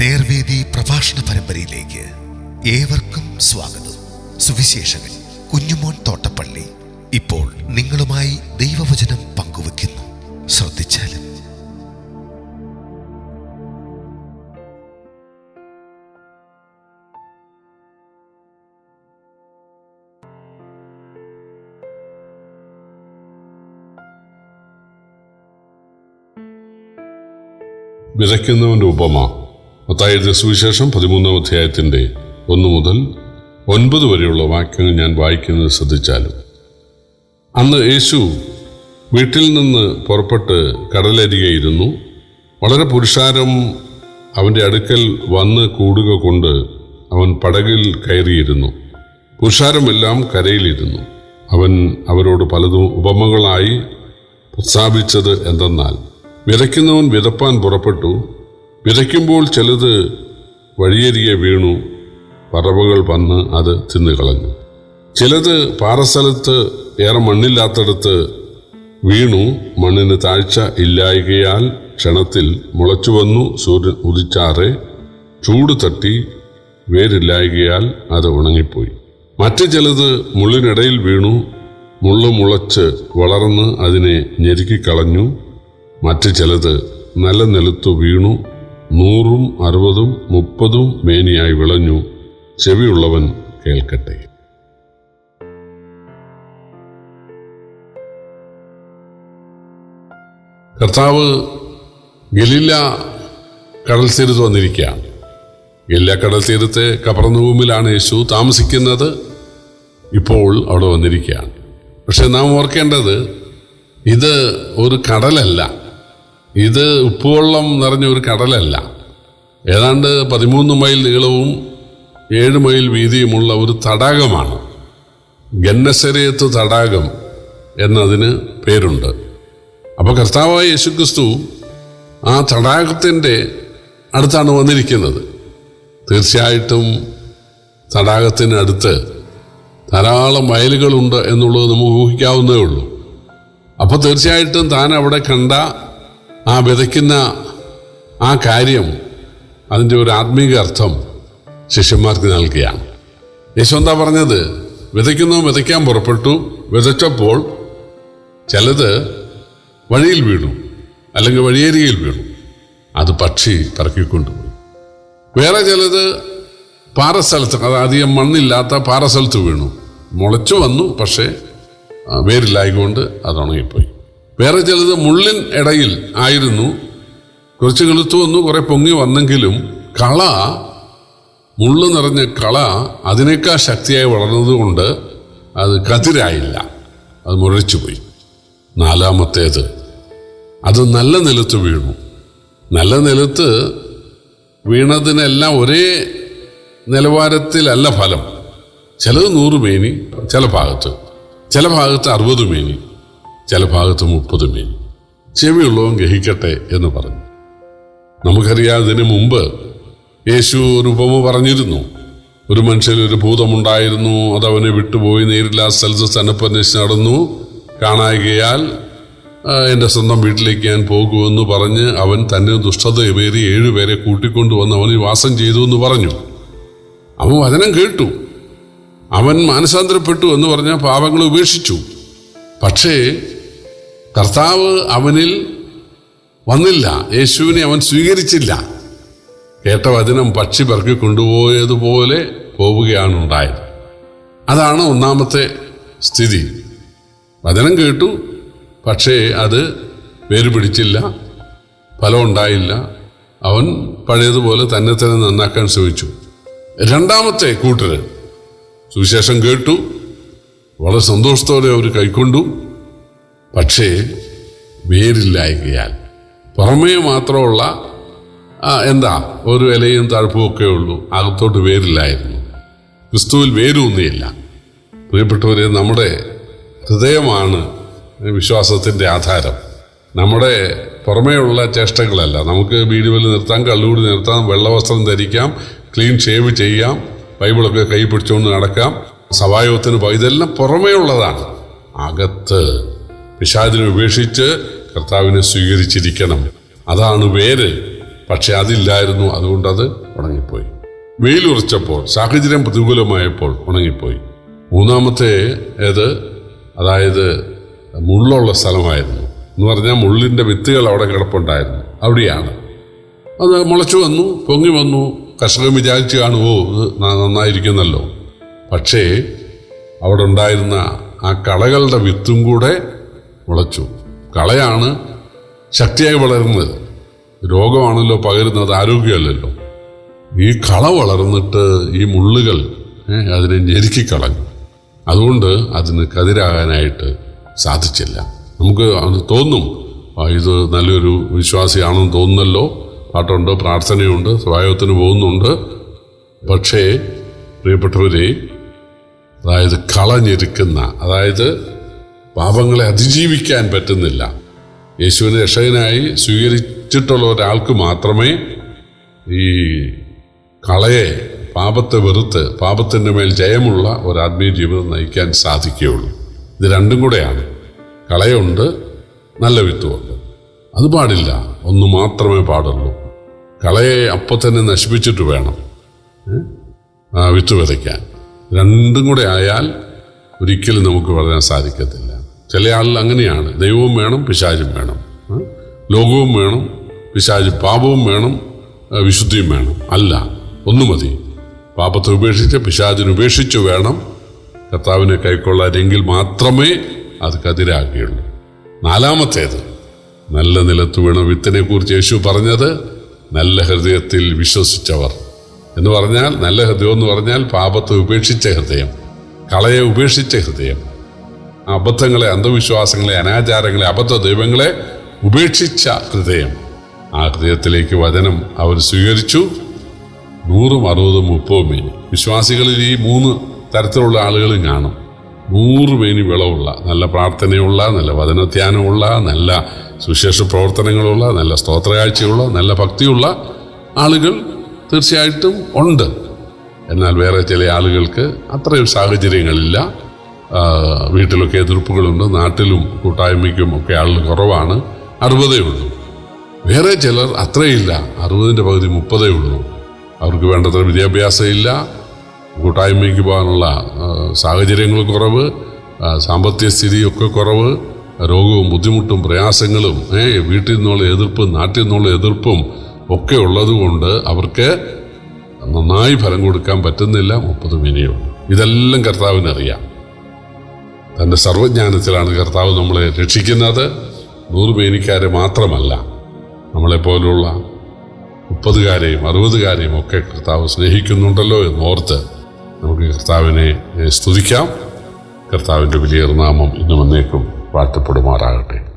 നേർവേദി പ്രഭാഷണ പരമ്പരയിലേക്ക് ഏവർക്കും സ്വാഗതം. സുവിശേഷകൻ കുഞ്ഞുമോൻ തോട്ടപ്പള്ളി ഇപ്പോൾ നിങ്ങളുമായി ദൈവവചനം പങ്കുവെക്കുന്നു ശ്രദ്ധിച്ചാലും. വിതയ്ക്കുന്നവന്റെ ഉപമ. മത്തായി സുവിശേഷം പതിമൂന്നാം അധ്യായത്തിന്റെ ഒന്ന് മുതൽ ഒൻപത് വരെയുള്ള വാക്യങ്ങൾ ഞാൻ വായിക്കുന്നത് ശ്രദ്ധിച്ചാലും. അന്ന് യേശു വീട്ടിൽ നിന്ന് പുറപ്പെട്ട് കടലരികയിരുന്നു വളരെ പുരുഷാരം അവന്റെ അടുക്കൽ വന്ന് കൂടുക കൊണ്ട് അവൻ പടകിൽ കയറിയിരുന്നു. പുരുഷാരമെല്ലാം കരയിലിരുന്നു അവൻ അവരോട് പലതും ഉപമകളായി പ്രസ്താവിച്ചത് എന്തെന്നാൽ വിതയ്ക്കുന്നവൻ വിതപ്പാൻ പുറപ്പെട്ടു. വിതയ്ക്കുമ്പോൾ ചിലത് വഴിയരികെ വീണു പറവുകൾ വന്ന് അത് തിന്നുകളഞ്ഞു ചിലത് പാറസ്ഥലത്ത് ഏറെ മണ്ണില്ലാത്തടത്ത് വീണു മണ്ണിന് താഴ്ച ഇല്ലായകയാൽ ക്ഷണത്തിൽ മുളച്ചു വന്നു സൂര്യൻ ഉദിച്ചാറെ ചൂട് തട്ടി വേരില്ലായകയാൽ അത് ഉണങ്ങിപ്പോയി. മറ്റു ചിലത് മുള്ളിനിടയിൽ വീണു മുള്ളു മുളച്ച് വളർന്ന് അതിനെ ഞെരുക്കിക്കളഞ്ഞു മറ്റു ചിലത് നല്ല നിലത്തു വീണു നൂറും അറുപതും മുപ്പതും മേനിയായി വിളഞ്ഞു. ചെവിയുള്ളവൻ കേൾക്കട്ടെ. കർത്താവ് ഗലീല കടൽ തീരത്ത് വന്നിരിക്കുകയാണ്. ഗലീല കടൽ തീരത്തെ കപ്പറന്നുഭൂമിലാണ് യേശു താമസിക്കുന്നത്. ഇപ്പോൾ അവിടെ വന്നിരിക്കുകയാണ്. പക്ഷെ നാം ഓർക്കേണ്ടത് ഇത് ഒരു കടലല്ല. ഇത് ഉപ്പുവെള്ളം നിറഞ്ഞ ഒരു കടലല്ല. ഏതാണ്ട് പതിമൂന്ന് മൈൽ നീളവും ഏഴ് മൈൽ വീതിയുമുള്ള ഒരു തടാകമാണ്. ഗന്നസരയത്ത് തടാകം എന്നതിന് പേരുണ്ട്. അപ്പോൾ കർത്താവായ യേശുക്രിസ്തു ആ തടാകത്തിന്റെ അടുത്താണ് വന്നിരിക്കുന്നത്. തീർച്ചയായിട്ടും തടാകത്തിനടുത്ത് ധാരാളം വയലുകളുണ്ട് എന്നുള്ളത് നമുക്ക് ഊഹിക്കാവുന്നേ ഉള്ളൂ. അപ്പോൾ തീർച്ചയായിട്ടും താൻ അവിടെ കണ്ട ആ വിതയ്ക്കുന്ന ആ കാര്യം അതിന്റെ ഒരു ആത്മീക അർത്ഥം ശിഷ്യന്മാർക്ക് നൽകുകയാണ് യേശു എന്താ പറഞ്ഞത്? വിതയ്ക്കുന്നു വിതയ്ക്കാൻ പുറപ്പെട്ടു. വിതച്ചപ്പോൾ ചിലത് വഴിയിൽ വീണു അല്ലെങ്കിൽ വഴിയേരിയിൽ വീണു. അത് പക്ഷി പറക്കിക്കൊണ്ടുപോയി വേറെ ചിലത് പാറസ്ഥലത്ത് അത് അധികം മണ്ണില്ലാത്ത പാറ സ്ഥലത്ത് വീണു. മുളച്ചു വന്നു പക്ഷേ വേരില്ലായതുകൊണ്ട് അത് ഉണങ്ങിപ്പോയി. വേറെ ചിലത് മുള്ളിൻ ഇടയിൽ ആയിരുന്നു. കുറച്ച് കിളുത്തു വന്നു കുറെ പൊങ്ങി വന്നെങ്കിലും കള മുള്ളു നിറഞ്ഞ കള അതിനേക്കാൾ ശക്തിയായി വളർന്നതുകൊണ്ട് അത് കതിരായില്ല. അത് മുരടിച്ചുപോയി നാലാമത്തേത് അത് നല്ല നിലത്ത് വീണു. നല്ല നിലത്ത് വീണതിനെല്ലാം ഒരേ നിലവാരത്തിലല്ല ഫലം. ചിലത് നൂറ് മേനി ചില ഭാഗത്ത്. ചില ഭാഗത്ത് അറുപത് മേനി. ചില ഭാഗത്ത് മുപ്പത് മീൻ. ചെവിയുള്ളവൻ ഗ്രഹിക്കട്ടെ എന്ന് പറഞ്ഞു. നമുക്കറിയാതിന് മുമ്പ് യേശു ഒരു ഉപമ പറഞ്ഞിരുന്നു. ഒരു മനുഷ്യന് ഒരു ഭൂതമുണ്ടായിരുന്നു അത് അവനെ വിട്ടുപോയി നേരില്ലാ സ്ഥലത്ത് സ്ഥലപ്പന്വേഷിച്ച് നടന്നു. കാണായികയാൽ "ആ, എന്റെ സ്വന്തം വീട്ടിലേക്ക് ഞാൻ പോകുമെന്ന് പറഞ്ഞ് അവൻ തന്നെ ദുഷ്ടത പേരി ഏഴുപേരെ കൂട്ടിക്കൊണ്ടുവന്ന് അവന് വാസം ചെയ്തു എന്ന് പറഞ്ഞു. അവൻ വചനം കേട്ടു. അവൻ മാനസാന്തരപ്പെട്ടു എന്ന് പറഞ്ഞ പാപങ്ങൾ ഉപേക്ഷിച്ചു. പക്ഷേ കർത്താവ് അവനിൽ വന്നില്ല. യേശുവിനെ അവൻ സ്വീകരിച്ചില്ല. കേട്ട വചനം പക്ഷി പറക്കി കൊണ്ടുപോയതുപോലെ പോവുകയാണ് ഉണ്ടായത് അതാണ് ഒന്നാമത്തെ സ്ഥിതി. വചനം കേട്ടു പക്ഷേ അത് വേര് പിടിച്ചില്ല ഫലം ഉണ്ടായില്ല. അവൻ പഴയതുപോലെ തന്നെ തന്നെ നന്നാക്കാൻ ശ്രമിച്ചു. രണ്ടാമത്തെ കൂട്ടർ സുവിശേഷം കേട്ടു വളരെ സന്തോഷത്തോടെ അവർ കൈക്കൊണ്ടു. പക്ഷേ വേരില്ലായകയാൽ പുറമേ മാത്രമുള്ള എന്താ ഒരു ഇലയും തഴുപ്പുമൊക്കെ ഉള്ളൂ. അകത്തോട്ട് വേരില്ലായിരുന്നു. ക്രിസ്തുവിൽ വേരൂന്നിയില്ല. പ്രിയപ്പെട്ടവരെ നമ്മുടെ ഹൃദയമാണ് വിശ്വാസത്തിന്റെ ആധാരം. നമ്മുടെ പുറമേയുള്ള ചേഷ്ടകളല്ല. നമുക്ക് വീടുകളിൽ നിർത്താം കള്ളുകൂടി നിർത്താം വെള്ളവസ്ത്രം ധരിക്കാം ക്ലീൻ ഷേവ് ചെയ്യാം ബൈബിളൊക്കെ കൈ പിടിച്ചുകൊണ്ട് നടക്കാം സവായത്തിന് പോയി ഇതെല്ലാം പുറമേ ഉള്ളതാണ് അകത്ത് പിശാചിനെ ഉപേക്ഷിച്ച് കർത്താവിനെ സ്വീകരിച്ചിരിക്കണം. അതാണ് വേര് പക്ഷെ അതില്ലായിരുന്നു. അതുകൊണ്ട് അത് ഉണങ്ങിപ്പോയി. വെയിലുറച്ചപ്പോൾ സാഹചര്യം പ്രതികൂലമായപ്പോൾ ഉണങ്ങിപ്പോയി. മൂന്നാമത്തെ ഏത്? അതായത് മുള്ളുള്ള സ്ഥലമായിരുന്നു. എന്ന് പറഞ്ഞാൽ മുള്ളിന്റെ വിത്തുകൾ അവിടെ കിടപ്പുണ്ടായിരുന്നു. അവിടെയാണ്. അത് മുളച്ചു വന്നു പൊങ്ങി വന്നു. കർഷകൻ വിചാരിച്ചു കാണുമോ ഇത് നന്നായിരിക്കുന്നല്ലോ പക്ഷേ അവിടെ ഉണ്ടായിരുന്ന ആ കളകളുടെ വിത്തും കൂടെ മുളച്ചു കളയാണ് ശക്തിയായി വളരുന്നത്. രോഗമാണല്ലോ പകരുന്നത് ആരോഗ്യമല്ലല്ലോ. ഈ കള വളർന്നിട്ട് ഈ മുള്ളുകൾ അതിനെ ഞെരുക്കിക്കളഞ്ഞു അതുകൊണ്ട് അതിന് കതിരാകാനായിട്ട് സാധിച്ചില്ല. നമുക്ക് തോന്നും. ഇത് നല്ലൊരു വിശ്വാസിയാണെന്ന് തോന്നുന്നല്ലോ. പാട്ടുണ്ട് പ്രാർത്ഥനയുണ്ട് സ്വായത്തിന് പോകുന്നുണ്ട്. പക്ഷേ പ്രിയപ്പെട്ടവരെ അതായത് കളഞ്ഞിരിക്കുന്ന അതായത് പാപങ്ങളെ അതിജീവിക്കാൻ പറ്റുന്നില്ല. യേശുവിനെ രക്ഷകനായി സ്വീകരിച്ചിട്ടുള്ള ഒരാൾക്ക് മാത്രമേ ഈ കളയെ പാപത്തെ വെറുത്ത് പാപത്തിന്റെ മേൽ ജയമുള്ള ഒരു ആത്മീയ ജീവിതം നയിക്കാൻ സാധിക്കുകയുള്ളൂ. ഇത് രണ്ടും കൂടെയാണ്. കളയുണ്ട് നല്ല വിത്തുമുണ്ട്. അത് പാടില്ല. ഒന്ന് മാത്രമേ പാടുള്ളൂ. കളയെ അപ്പം തന്നെ നശിപ്പിച്ചിട്ട് വേണം വിത്ത് വിതയ്ക്കാൻ. രണ്ടും കൂടെ ആയാൽ ഒരിക്കലും നമുക്ക് വളരാൻ സാധിക്കത്തില്ല. ചില ആളിൽ അങ്ങനെയാണ്. ദൈവവും വേണം പിശാചും വേണം? ലോകവും വേണം പിശാച് പാപവും വേണം വിശുദ്ധിയും വേണം. അല്ല ഒന്നു മതി. പാപത്തെ ഉപേക്ഷിച്ച് പിശാചിനെ ഉപേക്ഷിച്ച് വേണം കർത്താവിനെ കൈക്കൊള്ളാനെങ്കിൽ മാത്രമേ അത് കതിരാകുകയുള്ളൂ. നാലാമത്തേത് നല്ല നിലത്ത് വീണ വിത്തിനെക്കുറിച്ച് യേശു പറഞ്ഞത് നല്ല ഹൃദയത്തിൽ വിശ്വസിച്ചവർ. എന്ന് പറഞ്ഞാൽ നല്ല ഹൃദയം എന്ന് പറഞ്ഞാൽ പാപത്തെ ഉപേക്ഷിച്ച ഹൃദയം കളയെ ഉപേക്ഷിച്ച ഹൃദയം. അബദ്ധങ്ങളെ അന്ധവിശ്വാസങ്ങളെ അനാചാരങ്ങളെ അബദ്ധ ദൈവങ്ങളെ ഉപേക്ഷിച്ച ഹൃദയം. ആ ഹൃദയത്തിലേക്ക് വചനം അവർ സ്വീകരിച്ചു. നൂറും അറുപതും മുപ്പതും മേനി. വിശ്വാസികളിൽ ഈ മൂന്ന് തരത്തിലുള്ള ആളുകളും കാണും. നൂറ് മേനി വിളവുള്ള നല്ല പ്രാർത്ഥനയുള്ള നല്ല വചനധ്യാനമുള്ള നല്ല സുശേഷ പ്രവർത്തനങ്ങളുള്ള നല്ല സ്തോത്രകാഴ്ചയുള്ള നല്ല ഭക്തിയുള്ള ആളുകൾ തീർച്ചയായിട്ടും ഉണ്ട്. എന്നാൽ വേറെ ചില ആളുകൾക്ക് അത്രയും സാഹചര്യങ്ങളില്ല. വീട്ടിലൊക്കെ എതിർപ്പുകളുണ്ട്. നാട്ടിലും കൂട്ടായ്മയ്ക്കും ഒക്കെ ആളുകൾ കുറവാണ്. അറുപതേ ഉള്ളൂ. വേറെ ചിലർ അത്രയില്ല. അറുപതിന്റെ പകുതി മുപ്പതേ ഉള്ളൂ. അവർക്ക് വേണ്ടത്ര വിദ്യാഭ്യാസം ഇല്ല കൂട്ടായ്മയ്ക്ക് പോകാനുള്ള സാഹചര്യങ്ങൾ കുറവ് സാമ്പത്തിക സ്ഥിതിയൊക്കെ കുറവ് രോഗവും ബുദ്ധിമുട്ടും പ്രയാസങ്ങളും വീട്ടിൽ നിന്നുള്ള എതിർപ്പും നാട്ടിൽ നിന്നുള്ള എതിർപ്പും ഒക്കെ ഉള്ളതുകൊണ്ട് അവർക്ക് നന്നായി ഫലം കൊടുക്കാൻ പറ്റുന്നില്ല. മുപ്പത് മിനിയുള്ളൂ ഇതെല്ലാം കർത്താവിനറിയാം. തന്റെ സർവജ്ഞാനത്തിലാണ് കർത്താവ് നമ്മളെ രക്ഷിക്കുന്നത്. നൂറ് മേനിക്കാരെ മാത്രമല്ല നമ്മളെപ്പോലുള്ള മുപ്പതുകാരെയും അറുപതുകാരെയും ഒക്കെ കർത്താവ് സ്നേഹിക്കുന്നുണ്ടല്ലോ എന്ന് ഓർത്ത് നമുക്ക് കർത്താവിനെ സ്തുതിക്കാം. കർത്താവിന്റെ വലിയ നാമം ഇന്നും എന്നേക്കും വാഴ്ത്തപ്പെടുമാറാകട്ടെ.